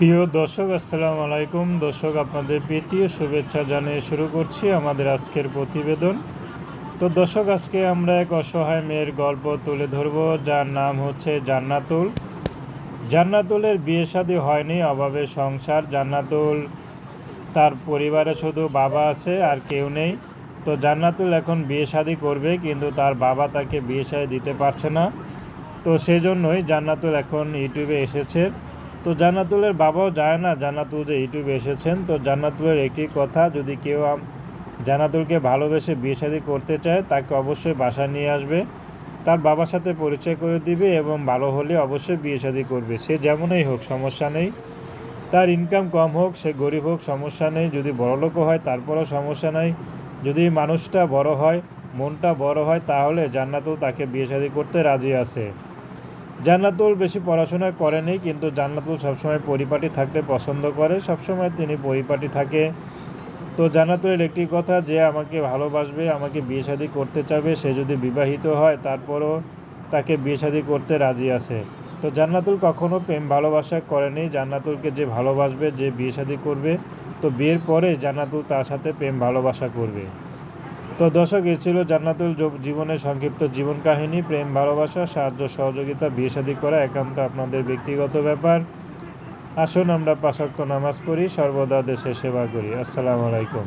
প্রিয় দর্শক, আসসালামু আলাইকুম। দর্শক, আপনাদের প্রীতি ও শুভেচ্ছা জানিয়ে শুরু করছি আমাদের আজকের প্রতিবেদন। তো দর্শক, আজকে আমরা এক অসহায় মেয়ের গল্প তুলে ধরব, যার নাম হচ্ছে জান্নাতুল। জান্নাতুলের বিয়ে শাদী হয়নি, অভাবে সংসার। জান্নাতুল, তার পরিবারে শুধু বাবা আছে আর কেউ নেই। তো জান্নাতুল এখন বিয়ে শাদী করবে, কিন্তু তার বাবা তাকে বিয়ে শাদী দিতে পারছে না। তো সেজন্যই জান্নাতুল এখন ইউটিউবে এসেছে। তো জান্নাতুলের বাবাও যায় না। জান্নাতুল যে ইউটিউবে এসেছেন, তো জান্নাতুলের একটি কথা, যদি কেউ জান্নাতুলকে ভালোবেসে বিয়ে শাদী করতে চায়, তাকে অবশ্যই বাসায় নিয়ে আসবে। তার বাবার সাথে পরিচয় করে দিবে এবং ভালো হলে অবশ্যই বিয়ে শাদী করবে। সে যেমনই হোক, সমস্যা নেই। তার ইনকাম কম হোক, সে গরিব হোক, সমস্যা নেই। যদি বড়লোকও হয়, তারপরেও সমস্যা নেই। যদি মানুষটা বড় হয়, মনটা বড় হয়, তাহলে জান্নাতুল তাকে বিয়ে শাদী করতে রাজি আছে। জান্নাতুল বেশি পড়াশোনা করেনি, কিন্তু জান্নাতুল সবসময় পরিপাটি থাকতে পছন্দ করে, সবসময় তিনি পরিপাটি থাকে। তো জান্নাতুলের একটি কথা, যে আমাকে ভালোবাসবে, আমাকে বিয়ে শাদি করতে চাবে, সে যদি বিবাহিত হয়, তারপরও তাকে বিয়ে শাদি করতে রাজি আছে। তো জান্নাতুল কখনও প্রেম ভালোবাসা করেনি, জান্নাতুলকে যে ভালোবাসবে, যে বিয়ে শাদি করবে, তো বিয়ের পরে জান্নাতুল তার সাথে প্রেম ভালোবাসা করবে। তো দর্শক, এ ছিল জান্নাতুল জীবনের সংক্ষিপ্ত জীবন কাহিনী, প্রেম, ভালোবাসা, সাহায্য, সহযোগিতা, বিয়ে শাদী করা, একান্ত আপনাদের ব্যক্তিগত ব্যাপার। আসুন আমরা পাশাক্ত নামাজ পড়ি, সর্বদা দেশের সেবা করি। আসসালামু আলাইকুম।